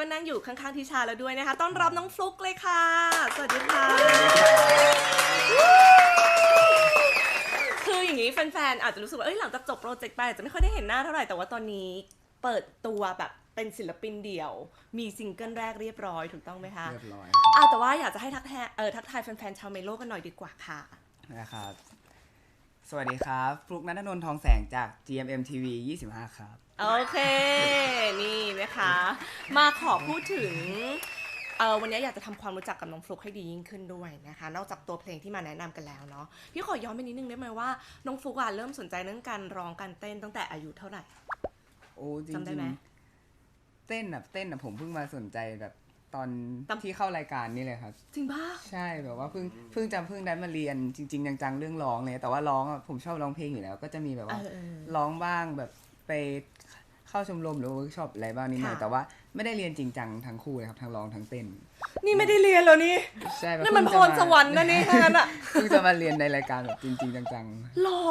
ก็นั่งอยู่ข้างๆทิชาแล้วด้วยนะคะ ต้อนรับน้องฟลุกเลยค่ะ สวัสดีค่ะ คืออย่างนี้แฟนๆอาจจะรู้สึกว่าเอ้ยหลังจากจบโปรเจกต์ไปอาจจะไม่ค่อยได้เห็นหน้าเท่าไหร่แต่ว่าตอนนี้เปิดตัวแบบเป็นศิลปินเดี่ยว มีซิงเกิลแรกเรียบร้อยถูกต้องไหมคะเรียบร้อยอ่าแต่ว่าอยากจะให้ทักทายเออทักทายแฟนๆชาวเมโลกันหน่อยดีกว่าค่ะ นะครับ สวัสดีครับฟลุกนัทนนท์ทองแสงจาก GMM TV 25 ครับ โอเค นี่นะคะ มาขอพูดถึงเออวันนี้อยากจะทำความรู้จักกับน้องฟลุกให้ดียิ่งขึ้นด้วยนะคะ นอกจากตัวเพลงที่มาแนะนำกันแล้วเนาะพี่ขอย้อนไปนิดนึงได้ไหมว่าน้องฟลุกอะเริ่มสนใจเรื่องการร้องการเต้นตั้งแต่อายุเท่าไหร่ โอ้จริจำได้งไหมๆเต้นแบบเต้นอะผมเพิ่งมาสนใจแบบตอนตำที่เข้ารายการนี่เลยครับ จริงป่ะใช่แบบว่าเพิ่งเพิ่งจำเพิ่งได้มาเรียนจริง ๆ จังๆเรื่องร้องเลย แต่ว่าร้องอะผมชอบร้องเพลงอยู่แล้ว ก็จะมีแบบเอว่าอเออ ร้องบ้างแบบ ไปเข้าชมรมหรือเวิร์กช็อปอะไรบ้างนิดหน่อยค่ะ แต่ว่าไม่ได้เรียนจริงจังทั้งคู่เลยครับทั้งร้องทั้งเต้นนี่ไม่ได้เรียนแล้วนี่ใช่แบบนี่มันพเพิ่งรจะาสวรรค์นะนี่ทั้งนั้นอะเพิ่งจะมาเรียนในรายการแบบจริง ๆ จังหรอ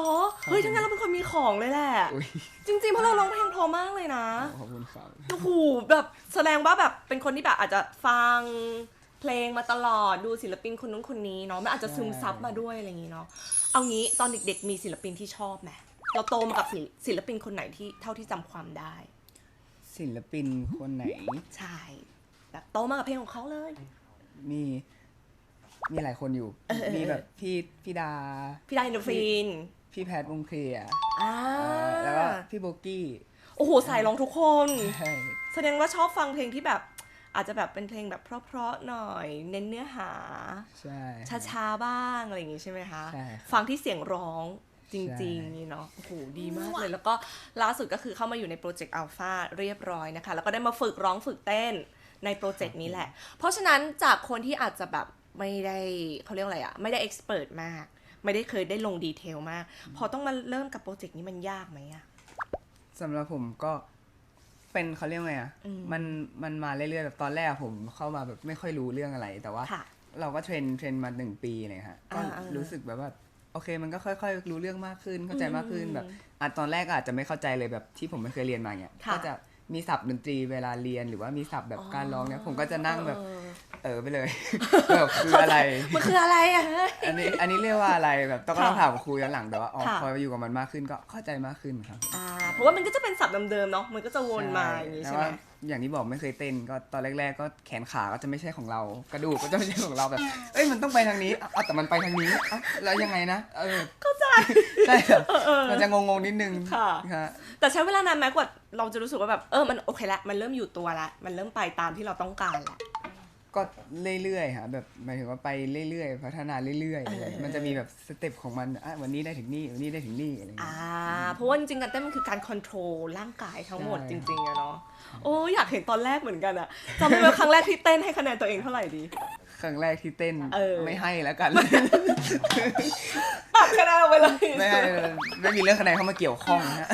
เฮ้ยทั้งนั้นเราเป็นคนมีของเลยแหละ ๆอุ้ยจริงๆเพราะเราร้องเพลงเพราะมากเลยนะขอบคุณครับ โอ้โหแบบแสดงว่าแบบเป็นคนที่แบบอาจจะฟังเพลงมาตลอดดูศิลปินคนนู้นคนนี้เนาะมันอาจจะซึมซับมาด้วยอะไรอย่างงี้เนาะเอางี้ตอนเด็กๆมีศิลปินที่ชอบไหม เราโตมากับศิลศิลปินคนไหนที่เท่าที่จำความได้ ศิลปินคนไหน ใช่ แบบโตมากับเพลงของเขาเลย มีมีหลายคนอยู่ มีแบบพี่พี่ดา พี่ดาอินโดฟิน พี่แพทวงเคลียร์อ่าแล้วก็พี่โบกี้ โอ้โหสายร้องทุกคนใช่แสดงว่าชอบฟังเพลงที่แบบ อาจจะแบบเป็นเพลงแบบเพราะๆหน่อย เน้นเนื้อหา ใช่ช้าๆบ้างอะไรอย่างงี้ใช่ไหมคะใช่ครับฟังที่เสียงร้อง จริงใช่ๆนี่เนาะโอ้โหดีมากเลย แล้วก็ล่าสุดก็คือเข้ามาอยู่ในโปรเจกต์อัลฟาเรียบร้อยนะคะ แล้วก็ได้มาฝึกร้องฝึกเต้นในโปรเจกต์นี้แหละ เพราะฉะนั้นจากคนที่อาจจะแบบไม่ได้เขาเรียกอะไรอะไม่ได้เอ็กซ์เพรสมาก ไม่ได้เคยได้ลงดีเทลมาก พอต้องมาเริ่มกับโปรเจกต์นี้มันยากไหมอะสำหรับผมก็เป็นเขาเรียกไงอะอืมมันมันมาเรื่อยๆแบบตอนแรกผมเข้ามาแบบไม่ค่อยรู้เรื่องอะไรแต่ว่าค่ะเราก็เทรนเทรนมาหนึ่งปีเลยฮะก็อ่าอ่ารู้สึกแบบว่า โอเค มันก็ค่อยๆ รู้เรื่องมากขึ้นเข้าใจมากขึ้นอืมแบบอะตอนแรกก็อาจจะไม่เข้าใจเลยแบบที่ผมไม่เคยเรียนมาเนี่ยค่ะก็จะมีศัพท์ดนตรีเวลาเรียนหรือว่ามีศัพท์แบบการร้องเนี่ยผมก็จะนั่งแบบ เออเออไปเลยแบบคืออะไรมันคืออะไรอะเฮ้ยอันนี้อันนี้เรียกว่าอะไรแบบต้องค่ะต้องถามครูย้อนหลังแต่ว่าอ๋อค่ะพออยู่กับมันมากขึ้นก็เข้าใจมากขึ้นครับอ่าเพราะว่ามันก็จะเป็นศัพท์เดิมๆเนาะมันก็จะวนมาอย่างนี้แต่ใช่ไหมว่า อย่างที่บอกไม่เคยเต้นก็ตอนแรก ๆ ก็แขนขาก็จะไม่ใช่ของเรา กระดูกก็จะไม่ใช่ของเราแบบ เอ้ยมันต้องไปทางนี้เอ้าแต่มันไปทางนี้เอ้าแล้วยังไงนะเออเข้าใจใช่ครับมันจะงงๆนิดนึงค่ะฮะแต่ใช้เวลานานไหมกว่าเราจะรู้สึกว่าแบบเออมันโอเคละมันเริ่มอยู่ตัวละมันเริ่มไปตามที่เราต้องการละ ก็เรื่อยๆฮะแบบหมายถึงว่าไปเรื่อยๆ พัฒนาเรื่อยๆอะไรเออมันจะมีแบบสเต็ปของมันอะวันนี้ได้ถึงนี่วันนี้ได้ถึงนี่อะไรอย่างอ่าเงี้ยเพราะว่าจริงๆการเต้นมันคือการค o n t r o l ร่างกายทั้งหมดใช่จริงๆอะเนาะโอ้อยากเห็นตอนแรกเหมือนกันอะจำได้ไหมครั้งแรกที่เต้นให้คะแนนตัวเองเท่าไหร่ดีครั้งแรกที่เต้นเออไม่ให้แล้วกันตัดคะแนนเอาไปเลยไม่ให้ไม่มีเรื่องคะแนนเข้ามาเกี่ยวข้องนะ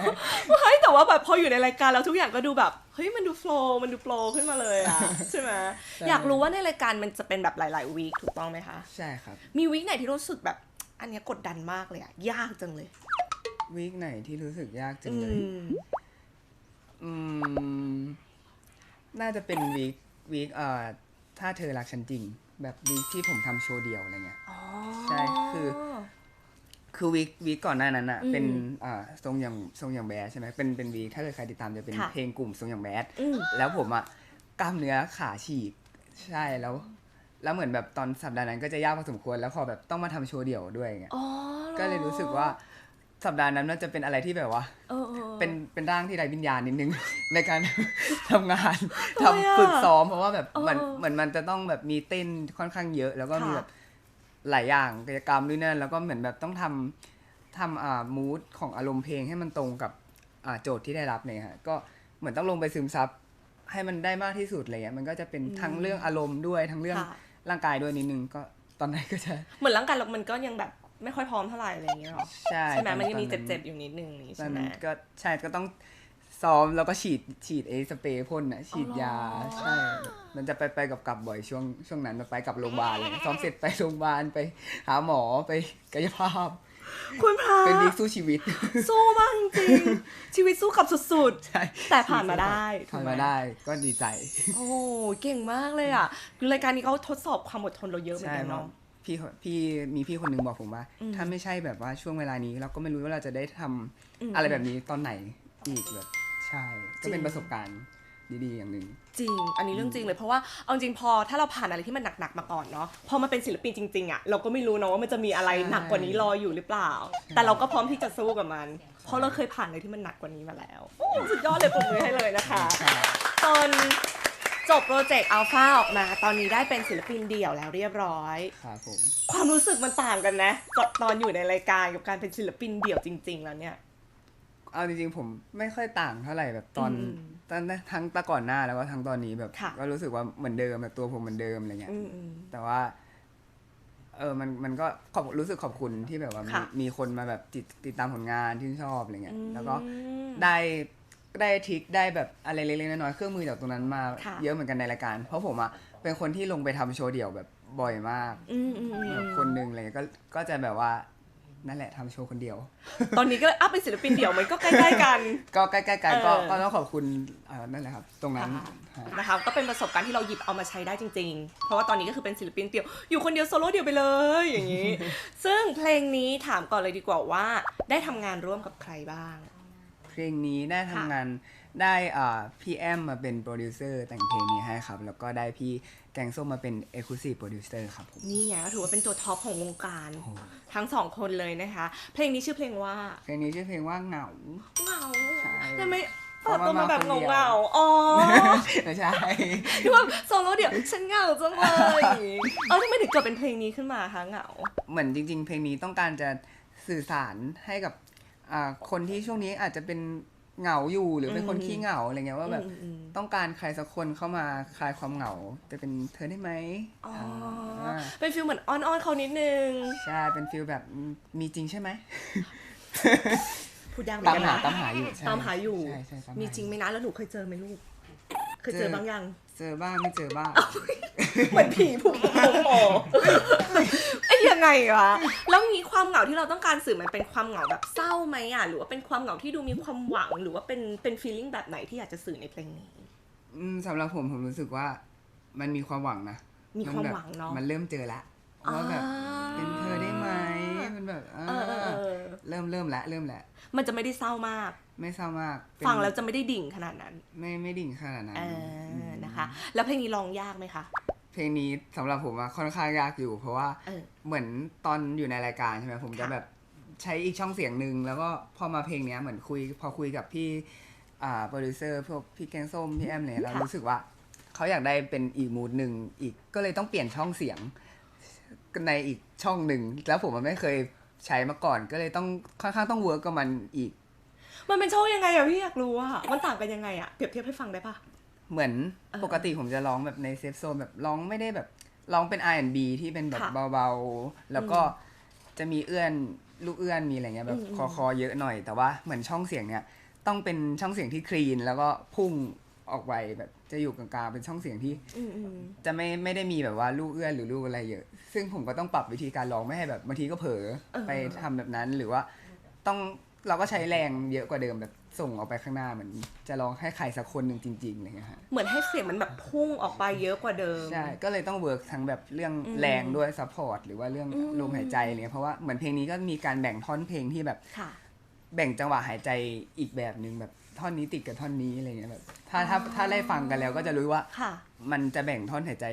ฮะเฮ้ยแต่ว่าแบบพออยู่ในรายการแล้วทุกอย่างก็ดูแบบเฮ้ยมันดูโฟล์มันดูโปรขึ้นมาเลยอะใช่ไหมใช่อยากรู้ว่าในรายการมันจะเป็นแบบหลาย ๆวีคถูกต้องไหมคะใช่ครับมีวีคไหนที่รู้สึกแบบอันเนี้ยกดดันมากเลยอะยากจังเลยวีคไหนที่รู้สึกยากจังอืเลยมอืมน่าจะเป็นวีควีคเอ่อถ้าเธอรักฉันจริง แบบวีคที่ผมทำโชว์เดียวอะไรเงี้ยอ๋อใช่คือ คือวีควีคก่อนหน้านั้นอะอืมเป็นอ่าทรงอย่างทรงอย่างแบดใช่ไหมเป็นเป็นวีคถ้าเกิดใครติดตามจะเป็นค่ะ เพลงกลุ่มทรงอย่างแบดอืมแล้วผมอะกล้ามเนื้อขาฉีกใช่แล้ว แล้วเหมือนแบบตอนสัปดาห์นั้นก็จะยากพอสมควรแล้วพอแบบต้องมาทำโชว์เดี่ยวด้วยเงี้ยอ๋อก็เลยรู้สึกว่าสัปดาห์นั้นน่าจะเป็นอะไรที่แบบว่า เออออ เป็นเป็นร่างที่ไร้วิญญาณนิดนึง ในการ ทำงานทำไมทำอะฝึกซ้อมเพราะว่าแบบเออมันเหมือนมันจะต้องแบบมีเต้นค่อนข้างเยอะ แล้วก็มีค่ะ แบบ หลายอย่างกิจกรรมด้วยนั่นแล้วก็เหมือนแบบต้องทำทำอ่ามูดของอารมณ์เพลงให้มันตรงกับอ่าโจทย์ที่ได้รับเนี่ยฮะก็เหมือนต้องลงไปซึมซับให้มันได้มากที่สุดอะไรเงี้ยมันก็จะเป็นทั้งเรื่องอารมณ์ด้วยทั้งเรื่องค่ะ ร่างกายด้วยนิดนึงก็ตอนนั้นก็จะเหมือนร่างกายเรามันก็ยังแบบไม่ค่อยพร้อมเท่าไหร่อะไรอย่างเงี้ยหรอใช่ใช่ไหมตอมันยังมีตอเจ็บๆอยู่นิดนึงนี่ตอใช่นไหม นั้นก็ใช่ก็ต้องซ้อมแล้วก็ฉีดฉีดไอ้สเปรย์พ่นอะฉีดยาอ๋อใช่ มันจะไปไปกับกลับบ่อยช่วงช่วงนั้นไปกับโรงพยาบาลเลยซ้อมเสร็จไปโรงพยาบาลไปหาหมอไปกายภาพ คุณพระเป็นบิ๊กสู้ชีวิต สู้มากจริงๆชีวิตสู้กับสุดใช่แต่ผ่านมาได้ผ่านถูกไหมมาได้ก็ดีใจๆโอ้เก่งมากเลยอะคือรายการนี้เขาทดสอบความอดทนเราเยอะเหมือนใช่กันเนาะเนาะพี่เขาพี่มีพี่คนหนึงบอกผมว่าอืมถ้าไม่ใช่แบบว่าช่วงเวลานี้ เราก็ไม่รู้ว่าเราจะได้ทำอืมอะไรแบบนี้ตอนไหนอีกแบบใช่ ก็เป็จรินงประสบการณ์ ดีๆอย่างหนึ่งจริง อันนี้เรื่องจริงเลยเพราะว่าเอาจริงพอถ้าเราผ่านอะไรที่มันหนักๆมาก่อนเนาะพอมาเป็นศิลปินจริงๆอะเราก็ไม่รู้เนาะว่ามันจะมีอะไรใช่หนักกว่านี้รออยู่หรือเปล่า แต่เราก็พร้อมที่จะสู้กับมัน เพราะเราเคยผ่านอะไรที่มันหนักกว่านี้มาแล้วโอ้สุดยอดเลยปรบมือให้เลยนะคะตอนจบโปรเจกต์อัลฟาออกมา ตอนนี้ได้เป็นศิลปินเดี่ยวแล้วเรียบร้อยครับผมความรู้สึกมันต่างกันนะกับตอนอยู่ในรายการกับการเป็นศิลปินเดี่ยวจริง ๆ แล้วเนี่ยเอาจริงๆผมไม่ค่อยต่างเท่าไหร่แบบตอนอืม ตอนทั้งแตะก่อนหน้าแล้วก็ทั้งตอนนี้แบบ ค่ะก็รู้สึกว่าเหมือนเดิมแบบตัวผมเหมือนเดิมอะไรเงี้ยอืมอืม แต่ว่า เออมันมันก็ขอบรู้สึกขอบคุณที่แบบว่ามีค่ะ มีคนมาแบบติดติดตามผลงานที่ชอบอะไรเงี้ยอืมแล้วก็ได้ได้ทริคได้แบบอะไรเล็กๆน้อยๆเครื่องมือจากตรงนั้นมาค่ะ เยอะเหมือนกันในรายการ เพราะผมอะเป็นคนที่ลงไปทำโชว์เดี่ยวแบบบ่อยมากอืมอืมอืม แบบคนหนึ่งอะไรเงี้ยก็ก็จะแบบว่า นั่นแหละทำโชว์คนเดียว ตอนนี้ก็เลยอัพเป็นศิลปินเดี่ยวมันก็ใกล้ๆกัน ก็ใกล้ๆกันก็เออก็ต้องขอบคุณเอ่อนั่นแหละครับ ตรงนั้นค่ะฮะนะคะก็เป็นประสบการณ์ที่เราหยิบเอามาใช้ได้จริง ๆ เพราะว่าตอนนี้ก็คือเป็นศิลปินเดี่ยว อยู่คนเดียวโซโล่เดี่ยวไปเลยอย่างนี้ ซึ่งเพลงนี้ถามก่อนเลยดีกว่าว่า ได้ทำงานร่วมกับใครบ้าง เพลงนี้ได้ทำงาน ได้อ่าพี่แอมมาเป็นโปรดิวเซอร์แต่งเพลงนี้ให้ครับ แล้วก็ได้พี่แกงส้มมาเป็นเอ็กซ์คลูซีฟโปรดิวเซอร์ครับผม นี่ไงก็ถือว่าเป็นตัวท็อปของวงการ โอ้โหทั้งสองคนเลยนะคะ เพลงนี้ชื่อเพลงว่าเพลงนี้ชื่อเพลงว่าเหงา เหงาใช่ ทำไมเพเปิดราะว่าตัวมาแบบมาคนเดียวเหงาๆอ๋อ ไม่ใช่ ที่ว่าโซโล่เดี่ยวฉันเหงาจังเลยเออทำไมถึงเกิดเป็นเพลงนี้ขึ้นมาคะเหงา เหมือนจริง ๆ เพลงนี้ต้องการจะสื่อสารให้กับอ่าคนที่ช่วงนี้อาจจะเป็น เหงาอยู่หรือเป็นคนอืมขี้เหงาอะไรเงี้ยว่าแบบอืมอืมต้องการใครสักคนเข้ามาคลายความเหงาจะเป็นเธอได้ไหมอ๋ออ่าเป็นฟิลเหมือนอ้อนๆเขานิดนึงใช่เป็นฟิลแบบอืมมีจริงใช่ไหมพูดยากเหมือตานมกันหานะตามหาอยู่ใช่ตามหาอยู่ใช่ใช่ตาหามีมีจริงไหมนะแล้วหนูเคยเจอไหมลูก เคยเจเจออบางยังเจอบ้างไม่เจอบ้างเหมือนผีผูกโผล่ไอ้ ยังไงวะแล้วงี้ความเหงาที่เราต้องการสื่อมันเป็นความเหงาแบบเศร้าไหมอะหรือว่าเป็นความเหงาที่ดูมีความหวังหรือว่าเป็นเป็นฟีลลิ่งแบบไหนที่อยากจะสื่อในเพลงนี้อืมสำหรับผมผมรู้สึกว่า มันมีความหวังนะมีความนแบบหวังเนาะมันเริ่มเจอละว่าแบบเป็นเธอได้ไหมมันแบบอ่าเออเออเออเริ่มเริ่มละเริ่มละมันจะไม่ได้เศร้ามาก ไม่เศร้ามากเป็นฟังแล้วจะไม่ได้ดิ่งขนาดนั้น ไม่ไม่ดิ่งขนาดนั้นเออมนะคะ แล้วเพลงนี้ร้องยากไหมคะ เพลงนี้สำหรับผมอะค่อนข้างยากอยู่ เพราะว่าเออเหมือนตอนอยู่ในรายการใช่ไหมผมจะค่ะแบบใช้อีกช่องเสียงหนึ่งแล้วก็พอมาเพลงเนี้ยเหมือนคุยพอคุยกับพี่อ่าโปรดิวเซอร์พวกพี่แกงส้มพี่แอมเนี่ยเรารู้สึกว่าเขาอยากได้เป็นอีกมูดหนึ่งอีกก็เลยต้องเปลี่ยนช่องเสียงในอีกช่องหนึ่งแล้วผมมันไม่เคยใช้มาก่อนก็เลยต้องค่อนข้างต้องเวิร์กกับมันอีก มันเป็นโชว์ยังไงอะพี่อยากรู้อะมันต่างกันยังไงอะเปรียบเทียบให้ฟังได้ปะ เหมือนเออปกติผมจะร้องแบบในเซฟโซนแบบร้องไม่ได้แบบร้องเป็น R&B ที่เป็นแบบค่ะเบาๆ แล้วก็จะมีเอื้อนลูกเอื้อนมีอะไรเงี้ยแบบอืมคอคอเยอะหน่อยแต่ว่าเหมือนช่องเสียงเนี่ยต้องเป็นช่องเสียงที่คลีน แล้วก็พุ่งออกไปแบบจะอยู่กลางๆเป็นช่องเสียงที่อืมอืมจะไม่ไม่ได้มีแบบว่าลูกเอื้อนหรือลูกอะไรเยอะ ซึ่งผมก็ต้องปรับวิธีการร้องไม่ให้แบบบางทีก็เผลอเออไปทำแบบนั้นหรือว่าต้องเราก็ใช้แรงเยอะกว่าเดิมแบบ ส่งออกไปข้างหน้าเหมือนจะร้องให้ใครสักคนหนึ่งจริงๆอะไรเงี้ยฮะเหมือนให้เสียงมันแบบพุ่งออกไปเยอะกว่าเดิม ใช่ ก็เลยต้องเวิร์กทั้งแบบเรื่องอืมแรงด้วยซัพพอร์ตหรือว่าเรื่องอืมลมหายใจอะไรเนี่ยเพราะว่าเหมือนเพลงนี้ก็มีการแบ่งท่อนเพลงที่แบบค่ะแบ่งจังหวะหายใจอีกแบบหนึ่งแบบท่อนนี้ติดกับท่อนนี้อะไรเงี้ยแบบถ้าถ้าถ้าได้ฟังกันแล้วก็จะรู้ว่าค่ะมันจะแบ่งท่อนหายใจ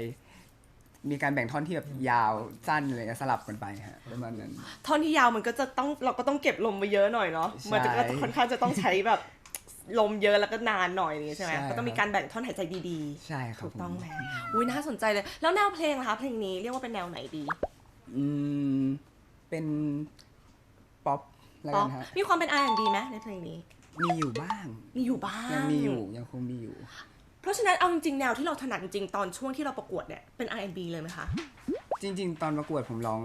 มีการแบ่งท่อนที่แบบยาวสั้นอะไรเงี้ยสลับกันไปฮะประมาณนั้น ท่อนที่ยาวมันก็จะต้องเราก็ต้องเก็บลมไปเยอะหน่อยเนาะใช่มันจะก็ค่อนข้างจะต้องใช้แบบลมเยอะแล้วก็นานหน่อยอย่างงี้ใช่ไหมใช่ก็ต้องมีการแบ่งท่อนหายใจดีใช่คๆรับถูกต้องผมไหมอุ้ยน่าสนใจเลย แล้วแนวเพลงล่ะคะเพลงนี้เรียกว่าเป็นแนวไหนดีอืมเป็นป๊อปแล้วอ๋อกันฮะมีความเป็น R&B ไหมในเพลงนี้ มีอยู่บ้าง มีอยู่บ้างยังมีอยู่ยังคงมีอยู่ เพราะฉะนั้นเอาจริงๆแนวที่เราถนัดจริงๆตอนช่วงที่เราประกวดเนี่ยเป็น R&B เลยไหมคะ จริง ๆ ตอนประกวดผมร้อง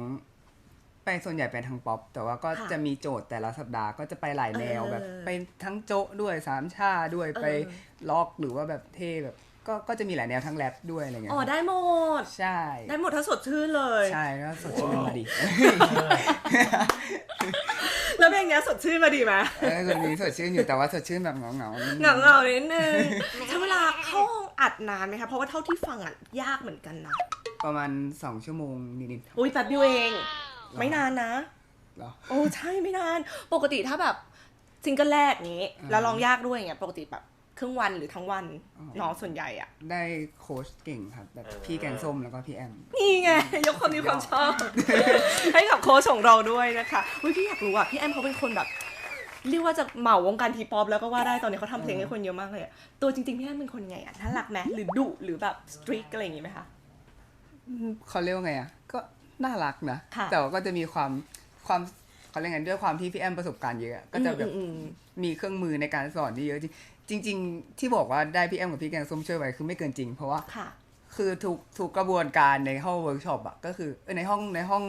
ไปส่วนใหญ่ไปทางป๊อป แต่ว่าก็ค่ะจะมีโจทย์แต่ละสัปดาห์ก็จะไปหลายแนวเออแบบไปทั้งโจ๊ะด้วยสามชาด้วยเออ ไปล็อกหรือว่าแบบเท่แบบก็ก็จะมีหลายแนวทั้งแรปด้วยอะไรเงี้ยอ๋อได้หมด ใช่ได้หมดถ้าสดชื่นเลย ใช่ก็สดชื่นมาดี แล้วเพลงเนี้ยสดชื่นมาดีไหมเออคนนี้สดชื่นอยู่แต่ว่าสดชื่นแบบเหงาๆเหงาเงาๆนิดนึงใช้เวลาเข้าห้องอัดนานไหมคะเพราะว่าเท่าที่ฟังอะยากเหมือนกันนะประมาณสองชั่วโมงนิดอุ้ยแป๊บเดียวเอง ไม่นานนะๆเหรอโอ้ใช่ไม่นาน ปกติถ้าแบบซิงเกิลแรกนี้ อ่า แล้วร้องยากด้วยอย่างเงี้ยปกติแบบ ครึ่งวันหรือทั้งวันอ๋อเน้องส่วนใหญ่อะได้โค้ชเก่งครับแบบพี่แกงส้มแล้วก็พี่แอม นี่ไง ยกความดีความชอบ ให้กับโค้ชของเราด้วยนะคะอุ้ยพี่อยากรู้อะ พี่แอมเขาเป็นคนแบบ เรียกว่าจะเหมาวงการทีป๊อปแล้วก็ว่าได้ตอนนี้เขาทำเพลงให้คนเยอะมากเลยอะตัวจริงๆ พี่แอมเป็นคนไงอะน่ารักไหมหรือดุหรือแบบสตรีกอะไรอย่างงี้ไหมคะเขาเรียกว่าไงอะก็น่ารักนะค่ะแต่ว่าก็จะมีความความเขาเรียกไงด้วยความที่พี่แอมประสบการณ์เยอะก็จะแบบอืมอืมมีเครื่องมือในการสอนที่เยอะจริง จริง ๆ ที่บอกว่าได้พี่แอมกับพี่แกงส้มช่วยไว้คือไม่เกินจริง เพราะว่าค่ะคือทุกทุกกระบวนการในห้องเวิร์กช็อปอะก็คือเออในห้องในห้อง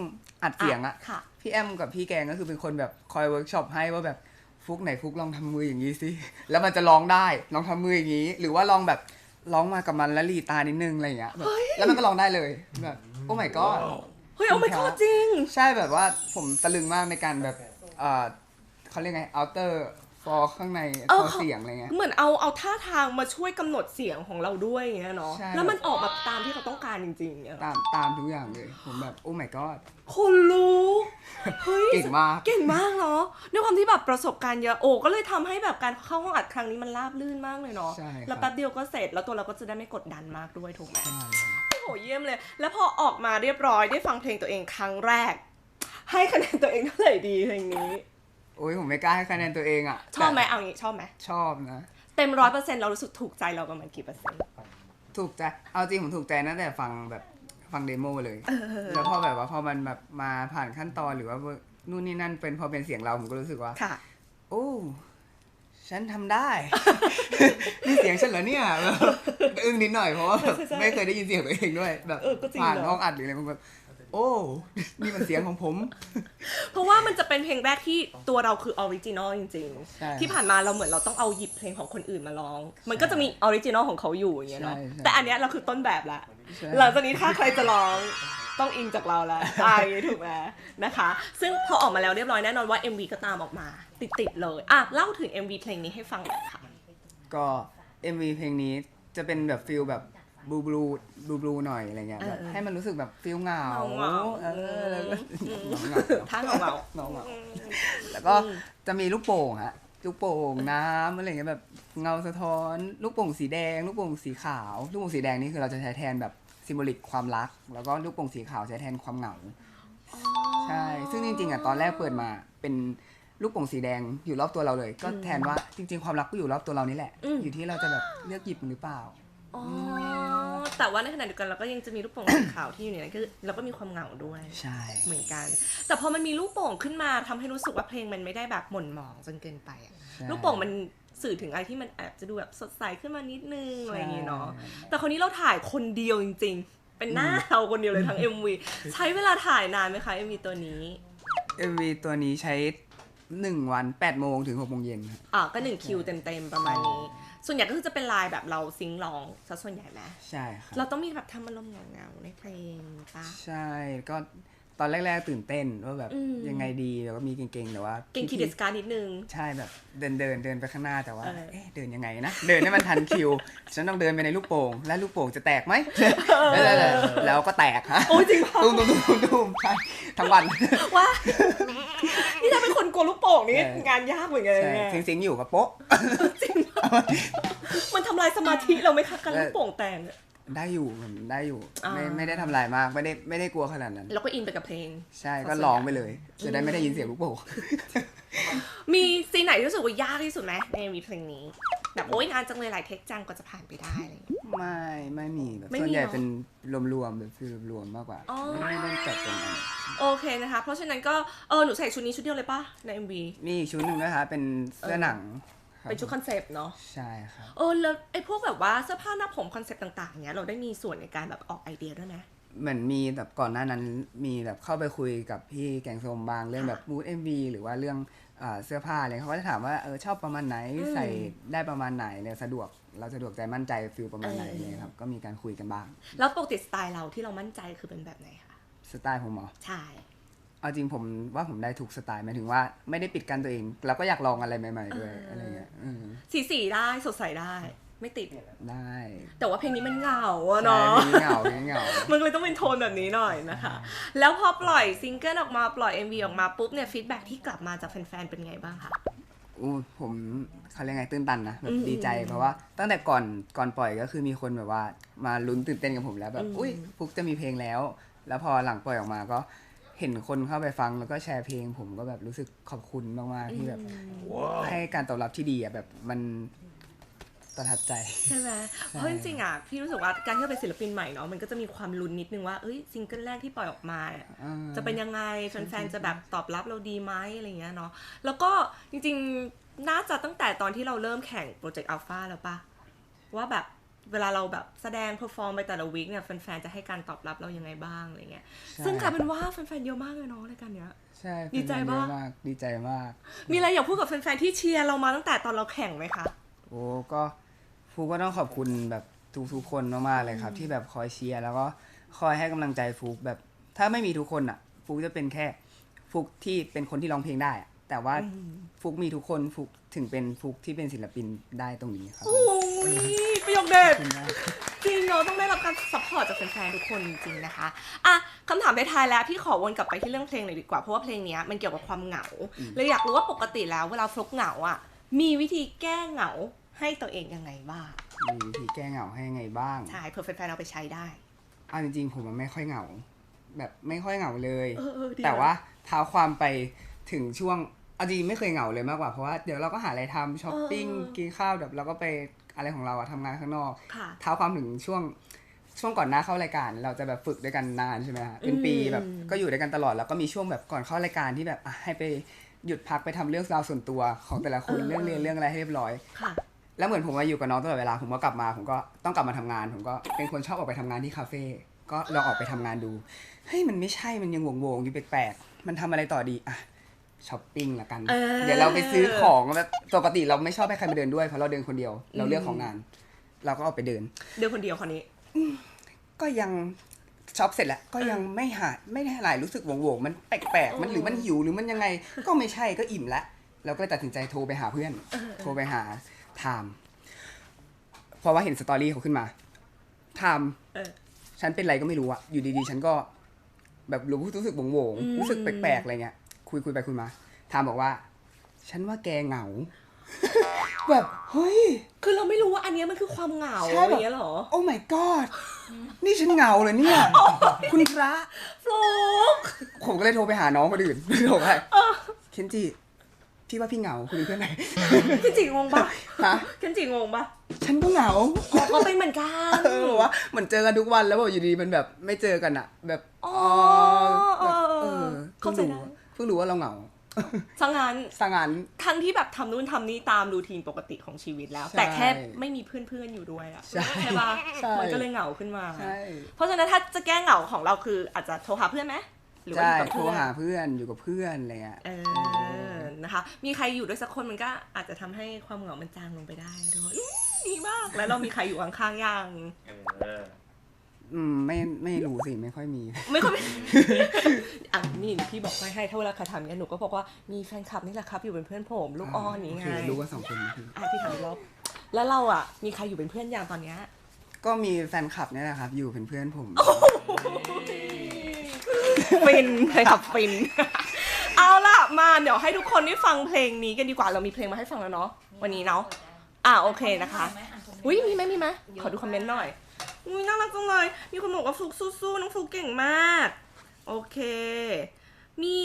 อัดเสียงอะค่ะ พี่แอมกับพี่แกงก็คือเป็นคนแบบคอยเวิร์กช็อปให้ว่าแบบฟุกไหนฟุกลองทำมืออย่างนี้สิแล้วมันจะร้องได้ลองทำมืออย่างนี้ หรือว่าลองแบบร้องมากับมันแล้วหลีตานิดนึงอะไรอย่างเงี้ยแบบแล้วมันก็ร้องได้เลยแบบโอ้ my god เฮ้ยเอาไม่ครัก็บจริง ใช่แบบว่าผมตะลึงมากในการแบบเออเขาเรียกไง outer for ข้างในเออ for เขาเสียงอะไรเงี้ยเหมือนเอาเอาท่าทางมาช่วยกำหนดเสียงของเราด้วยอย่างเงี้ยเนาะใช่แล้วมันออกแบบตามที่เขาต้องการจริงๆเนี่ยตามตามทุกอย่างเลยผมแบบโอ้ my god คนรู้เฮ้ยเก่งมากเก่งมากเนาะด้วยความที่แบบประสบการณ์เยอะโอ้ก็เลยทำให้แบบการเข้าห้องอัดครั้งนี้มันราบลื่นมากเลยเนาะใช่ครับแล้วแป๊บเดียวก็เสร็จแล้วตัวเราก็จะได้ไม่กดดันมากด้วยถูกไหมใช่โอ้โหเยี่ยมเลย แล้วพอออกมาเรียบร้อยได้ฟังเพลงตัวเองครั้งแรก ให้คะแนนตัวเองเท่าไหร่ดีเพลงนี้ โอ้ยผมไม่กล้าให้คะแนนตัวเองอะชอบไหมแต่เอางี้ชอบไหมชอบนะ เต็มร้อยเปอร์เซ็นต์เรารู้สึกถูกใจเราประมาณกี่เปอร์เซ็นต์ถูกใจเอาจริงผมถูกใจตั้งแต่ฟังแบบฟังเดโมเลยแล้วพอแบบว่าพอมันแบบมาผ่านขั้นตอนหรือว่านู่นนี่นั่นเป็นพอเป็นเสียงเราผมก็รู้สึกว่าค่ะโอ้ฉันทำได้นี่เสียงฉันเหรอเนี่ยแบบอึ้งนิดหน่อยเพราะว่าแบบใช่ใช่ไม่เคยได้ยินเสียงตัวเองด้วยแบบเออก็จริงผ่านเนอะห้องอัดหรืออะไรผมแบบโอ้ นี่มันเสียงของผม เพราะว่ามันจะเป็นเพลงแรกที่ตัวเราคือออริจินอลจริง ใช่ๆ ที่ผ่านมาเราเหมือนเราต้องเอาหยิบเพลงของคนอื่นมาร้อง มันก็จะมีออริจินอลของเขาอยู่อย่างเงี้ยเนาะ ใช่ใช่ แต่อันเนี้ยเราคือต้นแบบละ ใช่ หลังจากนี้ถ้าใครจะร้องต้องอิงจากเราแล้วอ่าอย่างงี้ถูกไหมนะคะ ซึ่งพอออกมาแล้วเรียบร้อยแน่นอนว่า MV ก็ตามออกมา ติดๆเลยอะเล่าถึง MV เพลงนี้ให้ฟังหน่อยค่ะ ก็ MV เพลงนี้จะเป็นแบบฟิลแบบ บลูบลูบลูบลูหน่อยอะไรเงี้ยแบบเออให้มันรู้สึกแบบฟิลเหงาเหงาๆเออแล้วก็อืมเหงาๆถ้าเหงาเหงาเหงาแล้วก็จะมีลูกโป่งฮะลูกโป่งน้ำอะไรเงี้ยแบบเงาสะท้อน ลูกโป่งสีแดง ลูกโป่งสีขาว ลูกโป่งสีแดงนี่คือเราจะใช้แทนแบบซิมโบลิกความรัก แล้วก็ลูกโป่งสีขาวใช้แทนความเหงาใช่ ซึ่งจริงๆอะตอนแรกเปิดมาเป็นลูกโป่งสีแดงอยู่รอบตัวเราเลย ก็แทนว่าจริง ๆ ความรักก็อยู่รอบตัวเรานี่แหละอืมอยู่ที่เราจะแบบเลือกหยิบมันหรือเปล่าอ๋อ แต่ว่าในขณะเดียวกันเราก็ยังจะมีลูกโป่งสีขาวที่อยู่ในนั้นคือเราก็มีความเหงาด้วยใช่ เหมือนกัน แต่พอมันมีลูกโป่งขึ้นมาทำให้รู้สึกว่าเพลงมันไม่ได้แบบหม่นหมองจนเกินไปอะใช่ ลูกโป่งมันสื่อถึงอะไรที่มันอาจจะดูแบบสดใสขึ้นมานิดนึงอะไรอย่างเงี้ยเนาะ แต่คนนี้เราถ่ายคนเดียวจริง ๆ เป็นหน้าเราคนเดียวเลยทั้ง MV ใช้เวลาถ่ายนานไหมคะ MV ตัวนี้เอ็มวีตัวนี้ใช้ หนึ่งวันแปดโมงถึงหกโมงเย็นครับ อ่าก็หนึ่งคิวเต็มๆประมาณนี้ ส่วนใหญ่ก็คือจะเป็นลายแบบเราซิงค์ร้องซะส่วนใหญ่ไหมใช่ครับ เราต้องมีแบบทำอารมณ์เหงาๆในเพลงปะ ใช่ก็ ตอนแรก ๆ ตื่นเต้นว่าแบบอืมยังไงดีแล้วก็มีเก่งๆแต่ว่าเก่งคีพี่เดสการนิดนึง ใช่แบบเดินเดินเดินไปข้างหน้าแต่ว่าเออเอ๊ะเดินยังไงนะ เดินให้มันทันคิว ฉันต้องเดินไปในลูกโป่ง และลูกโป่งจะแตกไหมแล้วแล้วแล้วก็แตกฮะโอ้ยจริงปะตุ้มตุ้มตุ้มตุ้มใช่ทั้งวันว่านี่ถ้าเป็นคนกลัวลูกโป่งนี่ใช่งานยากเหมือนกันใช่เนี่ยสิงสิงๆอยู่กับโป๊ะมันทำลายสมาธิเราไหมคะการลูกโป่งแตกเนี่ย ได้อยู่มันได้อยู่อ่าไม่ไม่ได้ทำลายมากไม่ได้ไม่ได้กลัวขนาดนั้นเราก็อินไปกับเพลง ใช่เพก็ราะส่วนร้องใหญ่ไปเลยจะได้ไม่ได้ยินเสียงลูกโป่งมีซีนไหนที่รู้สึกว่ายากที่สุดไหมในมีเพลงนี้ แบบโอ๊ยนานจังเลยหลายเทคจังกว่าจะผ่านไปได้อะไรอย่างเงี้ย ไม่ไม่มีแบบไม่มีส่วนใหญ่เหรอเป็นรวมๆแบบคือรวมๆมากกว่าอ๋อไม่ได้จัดตรงนั้นโอเคนะคะ เพราะฉะนั้นก็เออหนูใส่ชุดนี้ชุดเดียวเลยปะใน MV มีอีกชุดหนึ่งนะคะเป็นเสื้อหนังรับ เป็นชุดคอนเซปต์เนาะใช่ครับเออแล้วไอ้พวกแบบว่าเสื้อผ้าหน้าผมคอนเซปต์ต่างๆเนี้ยเราได้มีส่วนในการแบบออกไอเดียด้วยไหมเหมือนมีแบบก่อนหน้านั้นมีแบบเข้าไปคุยกับพี่แกงส้มบางเรื่องค่ะแบบมูดเอ็มวีหรือว่าเรื่องอ่าเสื้อผ้าอะไรเขาก็จะถามว่าเออชอบประมาณไหนอืมใส่ได้ประมาณไหนเนี่ยสะดวกเราสะดวกใจมั่นใจฟิลประมาณไหนเออเลยครับก็มีการคุยกันบ้าง แล้วปกติสไตล์เราที่เรามั่นใจคือเป็นแบบไหนคะสไตล์ผมเหรอใช่ เอาจริงผมว่าผมได้ถูกสไตล์หมายถึงว่าไม่ได้ปิดกั้นตัวเองแล้วก็อยากลองอะไรใหม่ ๆ ด้วยเออออะไรเงี้ยอืมสีสีๆได้สดใสได้ ไม่ติดได้ แต่ว่าเพลงนี้มันเหงาอะใช่เนาะเพลงเหงาเพลงเหงา มันเลยต้องเป็นโทนแบบนี้หน่อยนะคะ แล้วพอปล่อยซิงเกิลออกมาปล่อย MV ออกมาปุ๊บเนี่ยฟีดแบ็ที่กลับมาจากแฟนๆเป็นไงบ้างคะอู้ผมเขาเรียกไงตื้นตันนะแบอืบมดีใจอืมเพราะว่าตั้งแต่ก่อนก่อนปล่อยก็คือมีคนแบบว่ามาลุ้นตื่นเต้นกับผมแล้วแบบอืมอุ้ยฟุกจะมีเพลงแล้ว แล้วพอหลังปล่อยออกมาก็ เห็นคนเข้าไปฟังแล้วก็แชร์เพลง ผมก็แบบรู้สึกขอบคุณมากๆที่แบบให้การตอบรับที่ดีอะแบบมันประทับใจใช่ไหมเพราะจริงๆอะพี่รู้สึกว่าการที่เราเป็นศิลปินใหม่เนาะมันก็จะมีความลุ้นนิดนึงว่าเอ้ยซิงเกิลแรกที่ปล่อยออกมาเนี่ยอ่าจะเป็นยังไงแฟนๆจะแบบตอบรับเราดีไหมอะไรเงี้ยเนาะแล้วก็จริงๆน่าจะตั้งแต่ตอนที่เราเริ่มแข่งโปรเจกต์อัลฟาแล้วปะว่าแบบ เวลาเราแบบแสดงเพอร์ฟอร์มไปแต่ละวีคเนี่ยแฟนๆจะให้การตอบรับเรายังไงบ้างอะไรเงี้ยใช่ซึ่งกลายเป็นว่าแฟนๆเยอะมากเลยเนาะรายการเนี้ย ใช่ดีใจเป็นเยอะปะมากดีใจมาก มีอะไรอยากพูดกับแฟนๆที่เชียร์เรามาตั้งแต่ตอนเราแข่งไหมคะ โอ้ก็ฟูก็ต้องขอบคุณแบบทุกๆคนมากๆเลยครับ ที่แบบคอยเชียร์แล้วก็คอยให้กำลังใจฟูกแบบ ถ้าไม่มีทุกคนอะ ฟูกจะเป็นแค่ฟุกที่เป็นคนที่ร้องเพลงได้อะแต่ว่าฟุกมีทุกคนฟุกถึงเป็นฟุกที่เป็นศิลปินได้ตรงนี้ครับโอ้ ยประโยคเด็ดขอบคุณมากจริงเนาะต้องได้รับการซัพพอร์ตจากแฟนๆทุกคนจริงๆนะคะอะคำถามท้ายๆแล้วพี่ขอวนกลับไปที่เรื่องเพลงหน่อยดีกว่าเพราะว่าเพลงเนี้ยมันเกี่ยวกับความเหงาเลยอยากรู้ว่าปกติแล้วเวลาฟลุกเหงาอะมีวิธีแก้เหงาให้ตัวเองยังไงบ้างมีวิธีแก้เหงาให้ยังไงบ้างใช่เผื่อแฟนๆเอาไปใช้ได้เอาจริงๆผมมันไม่ค่อยเหงา แบบไม่ค่อยเหงาเลยเออเออดีแต่นะว่าเท้าความไปถึงช่วงเอาจริงๆไม่เคยเหงาเลยมากกว่าเพราะว่าเดี๋ยวเราก็หาอะไรทำช้อปปิ้งเออกินข้าวแบบเราก็ไป อะไรของเราอะทำงานข้างนอกค่ะเท้าความถึงช่วงช่วงก่อนหน้าเข้ารายการ เราจะแบบฝึกด้วยกันนานใช่ไหมฮะเป็นปีอืมแบบก็อยู่ด้วยกันตลอดแล้วก็มีช่วงแบบก่อนเข้ารายการที่แบบอะให้ไปหยุดพักไปทำเรื่องราวส่วนตัวของแต่ละคนเรื่องเรียนเรื่องอะไรให้เรียบร้อยค่ะแล้วเหมือนผมมาอยู่กับน้องตลอดเวลาผมก็กลับมาผมก็ต้องกลับมาทำงาน ผมก็เป็นคนชอบออกไปทำงานที่คาเฟ่ก็ลองออกไปทำงานดูเฮ้ยมันไม่ใช่มันยังวงๆอยู่แปลกๆมันทำอะไรต่อดีอะ ช้อปปิ้งละกันเออเดี๋ยวเราไปซื้อของแบบปกติเราไม่ชอบให้ใครมาเดินด้วยเพราะเราเดินคนเดียว เราเลือกของงาน เราก็เอาไปเดิน เดียวคนเดียวคนนี้ ก็ยังช็อปเสร็จแล้วก็ยังไม่หายไม่ได้หายรู้สึกโวงๆมันแปลกๆมันหรือมันหิวหรือมันยังไง ก็ไม่ใช่ก็อิ่มแล้วเราก็เลยตัดสินใจโทรไปหาเพื่อน โทรไปหาไทม์เพราะว่าเห็นสตอรี่เขาขึ้นมาไทม์เออฉันเป็นอะไรก็ไม่รู้อะอยู่ดีๆ ฉันก็ แบบรู้รู้สึกโวงอืมๆรู้สึกแปลกๆอะไรเงี้ย คุยคุยไปคุยมาไทม์บอกว่า ฉันว่าแกเหงา แบบเฮ้ย คือเราไม่รู้ว่าอันเนี้ยมันคือความเหงาใช่อแบบย่างเงี้ยเหรอโอ้ my god นี่ฉันเหงาเลยเนี่ยคุณพระ ฟลุกผมก็เลยโทรไปหาน้องคนอื่น โทรไปเคนจิพี่ว่าพี่เหงาคุณมีเพื่อนไหนเคนจิงงปะฮะเคนจิงงปะฉันก็เหงา อ๋อเขาเป็นเหมือนกัน เออบอกว่าเหมือนเจอกันทุกวันแล้วแบบอยู่ดีมันแบบไม่เจอกันอะแบบอ๋อแบบเอเอออเข้าเพิ่งใจรู้ได้เพิ่งรู้ว่าเราเหงาสังงานสังงานทั้งที่แบบทำนู่นทำนี่ตามรูทีนปกติของชีวิตแล้วใช่แต่แค่ไม่มีเพื่อนๆอยู่ด้วยอะใช่ปะใช่มันก็เลยเหงาขึ้นมาใช่เพราะฉะนั้นถ้าจะแก้เหงาของเราคืออาจจะโทรหาเพื่อนไหมหรือว่าใช่อยู่กับโทรเพื่อนหาเพื่อนอยู่กับเพื่อนอะไรเงี้ยเออนะคะ มีใครอยู่ด้วยสักคนมันก็อาจจะทำให้ความเหงามันจางลงไปได้ทุกคนอื้อดีมาก แล้วเรามีใครอยู่ข้างๆยังเอออืมไม่ไม่รู้สิไม่ค่อยมี ไม่ค่อยอะนี่พี่บอกไว้ให้ถ้าเวลาใครทำเนี่ยหนูก็บอกว่ามีแฟนคลับนี่แหละครับ อยู่เป็นเพื่อนผม ลูกอ้อนนี้ไงโเครู้ว่าสองคนนี้คืออะพี่ถามอีกรอบแล้วเราอะ มีใครอยู่เป็นเพื่อนอย่างตอนเนี้ยก็มีแฟนคลับเนี่ยแหละครับ อยู่เป็นเพื่อนผม ฟินเลยครับฟิน เอาล่ะมาเดี๋ยวให้ทุกคนได้ฟังเพลงนี้กันดีกว่าเรามีเพลงมาให้ฟังแล้วเนาะวันนี้เนาะอะโอเคนะคะ อุ้ยมีไหมมีไหมขอดูคอมเมนต์หน่อย อุ้ยน่ารักจังเลย มีคนบอกว่าฟลุกสู้ๆน้องฟลุกเก่งมาก โอเค มี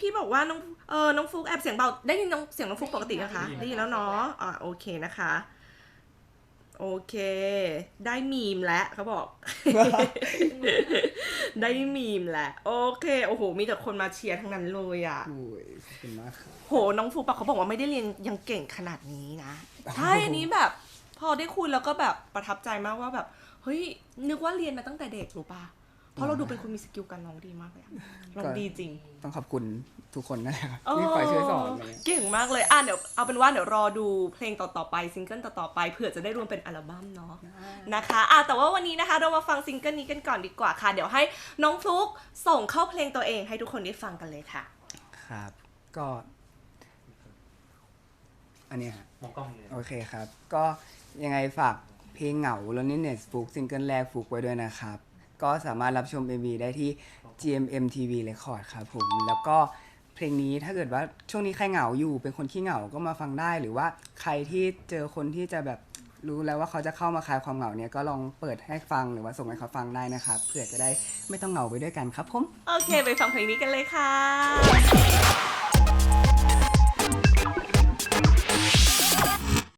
พี่บอกว่าน้องเออน้องฟลุกแอบเสียงเบาได้ยินน้องเสียงน้องฟลุกปกตินะคะ ได้ยินแล้วเนาะอะโอเคนะคะ โอเค ได้มีมแล้วเขาบอก ได้มีมแหละโอเคโอ้โห มีแต่คนมาเชียร์ทั้งนั้นเลยอะ โอ้ยขอบคุณมากครับโหน้องฟูปะเขาบอกว่าไม่ได้เรียนยังเก่งขนาดนี้นะใช่อันนี้แบบ พอได้คุยแล้วก็แบบประทับใจมากว่าแบบ เฮ้ยนึกว่าเรียนมาตั้งแต่เด็กรู้ปะเพราะเราดูเป็นคนมีสกิลการร้องดีมากเลยอะร้องดีจริง ต้องขอบคุณทุกคนนั่นแหละครับเออที่คอยช่วยสอนอะไรเงี้ยเก่งมากเลยอะเดี๋ยวเอาเป็นว่าเดี๋ยวรอดูเพลงต่อๆไปซิงเกิลต่อๆไปเผื่อจะได้รวมเป็นอัลบั้มเนาะนะคะอะแต่ว่าวันนี้นะคะเรามาฟังซิงเกิลนี้กันก่อนดีกว่าค่ะ เดี๋ยวให้น้องฟลุกส่งเข้าเพลงตัวเองให้ทุกคนได้ฟังกันเลยค่ะ ครับ ก็ อันเนี้ยฮะมองกล้องเลยโอเคครับ ก็ยังไงฝาก เพลงเหงาแล้วนี่เน็ตฟุกซิงเกิลแรกฟุกไว้ด้วยนะครับ ก็สามารถรับชม MV ได้ที่ GMM TV Record ครับผม แล้วก็เพลงนี้ถ้าเกิดว่าช่วงนี้ใครเหงาอยู่ เป็นคนขี้เหงาก็มาฟังได้ หรือว่าใครที่เจอคนที่จะแบบรู้แล้วว่าเขาจะเข้ามาคลายความเหงาเนี่ยก็ลองเปิดให้ฟังหรือว่าส่งให้เขาฟังได้นะครับเพื่อจะได้ไม่ต้องเหงาไปด้วยกันครับผม โอเค ไปฟังเพลงนี้กันเลยค่ะ